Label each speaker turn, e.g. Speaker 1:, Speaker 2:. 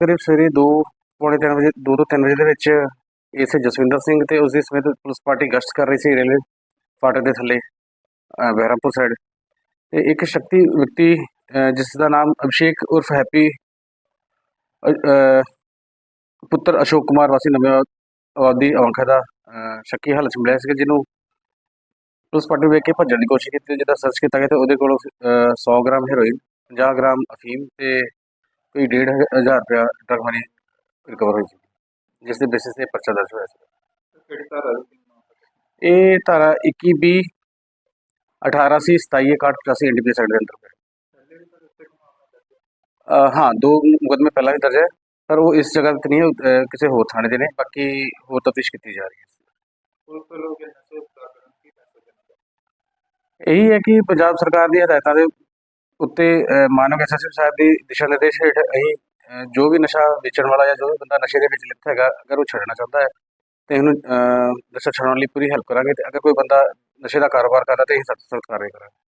Speaker 1: ਕਰੀਬ ਸਵੇਰੇ 2 ਪੌਣੇ 3 ਵਜੇ 2 ਤੋਂ 3 ਵਜੇ ਦੇ ਵਿੱਚ ਇਸੇ ਜਸਵਿੰਦਰ ਸਿੰਘ ਤੇ ਉਸ ਦੀ ਸਮੇਤ ਪੁਲਿਸ ਪਾਰਟੀ ਗਸ਼ਤ ਕਰ ਰਹੀ ਸੀ ਰੇਲਵੇ ਫਾਟਕ ਦੇ ਥੱਲੇ ਅ, ਬਹਿਰਾਮਪੁਰ ਸਾਈਡ ਤੇ ਇੱਕ ਸ਼ਕਤੀ ਵਿਅਕਤੀ ਅ, ਜਿਸ ਦਾ ਨਾਮ ਅਭਿਸ਼ੇਕ ਉਰਫ ਹੈਪੀ ਪੁੱਤਰ ਅਸ਼ੋਕ ਕੁਮਾਰ ਵਾਸੀ ਨਵੇਂ ਆਬਾਦੀ ਅਵੰਖਾ ਦਾ ਸ਼ੱਕੀ ਹਾਲਤ 'ਚ ਮਿਲਿਆ ਸੀ ਜਿਹਨੂੰ ਪੁਲਿਸ ਪਾਰਟੀ ਵੇਖ ਕੇ ਭੱਜਣ ਦੀ ਕੋਸ਼ਿਸ਼ ਕੀਤੀ ਜਿਹਦਾ ਸਰਚ ਕੀਤਾ ਗਿਆ ਤੇ ਉਹਦੇ ਕੋਲੋਂ ਅ, 100 ਗ੍ਰਾਮ ਹੈਰੋਇਨ 50 ਗ੍ਰਾਮ ਅਫੀਮ ਤੇ ਕੋਈ 1.5 ਰੁਪਇਆ ਡਰਗ ਮਨੀ ਰਿਕਵਰ ਹੋਈ ਸੀ ਜਿਸ ਦੇ ਬੇਸਿਸ ਤੇ ਪਰਚਾ ਦਰਜ ਹੋਇਆ ਸੀ
Speaker 2: ਕਿਹੜੀ ਧਾਰਾ ਦੀ
Speaker 1: ਇਹ ਧਾਰਾ 21 ਬੀ 18 ਸੀ 27 61 85 ਐਨਡੀਪੀ ਸਾਈਡ ਦੇ ਅੰਦਰ ਹੈ।
Speaker 2: ਪਹਿਲੇ ਵੀ ਤਾਂ ਉੱਤੇ ਮਾਮਲਾ ਦਰਜ ਹੈ।
Speaker 1: ਅ, ਹਾਂ ਦੋ ਮੁਕੱਦਮੇ ਪਹਿਲਾਂ ਵੀ ਦਰਜ ਹੈ ਪਰ ਉਹ ਇਸ ਜਗ੍ਹਾ ਤੇ ਨਹੀਂ ਹੈ, ਅ, ਕਿਸੇ ਹੋਰ ਥਾਣੇ ਦੇ ਨੇ ਬਾਕੀ ਹੋਰ ਤਫਤੀਸ਼ ਕੀਤੀ ਜਾ ਰਹੀ ਹੈ
Speaker 2: ਪੁਲਿਸ ਵੱਲੋਂ ਕਿ ਨਸ਼ੇ ਦਾ ਕਰਨ ਕੀ ਪੈਸੇ ਦੇਣਾ
Speaker 1: ਇਹੀ ਹੈ ਕਿ ਪੰਜਾਬ ਸਰਕਾਰ ਦੀ ਹਦਾਇਤਾਂ ਦੇ ਉੱਤੇ ਅ, ਮਾਨਵ ਐਸਐਸਪੀ ਸਾਹਿਬ ਦੀ ਦਿਸ਼ਾ ਨਿਰਦੇਸ਼ ਹੇਠ ਅਸੀਂ ਜੋ ਵੀ ਨਸ਼ਾ ਵੇਚਣ ਵਾਲਾ ਜਾਂ ਜੋ ਵੀ ਬੰਦਾ ਨਸ਼ੇ ਦੇ ਵਿੱਚ ਲਿਪਤ ਹੈਗਾ ਅਗਰ ਉਹ ਛੱਡਣਾ ਚਾਹੁੰਦਾ ਹੈ ਤੇ ਉਹਨੂੰ ਨਸ਼ਾ ਛਡਾਉਣ ਲਈ ਪੂਰੀ ਹੈਲਪ ਕਰਾਂਗੇ ਤੇ ਅਗਰ ਕੋਈ ਬੰਦਾ ਨਸ਼ੇ ਦਾ ਕਾਰੋਬਾਰ ਕਰਦਾ ਤੇ ਅਸੀਂ ਸਖਤ ਸਖਤ ਕਾਰਵਾਈ ਕਰਾਂਗੇ।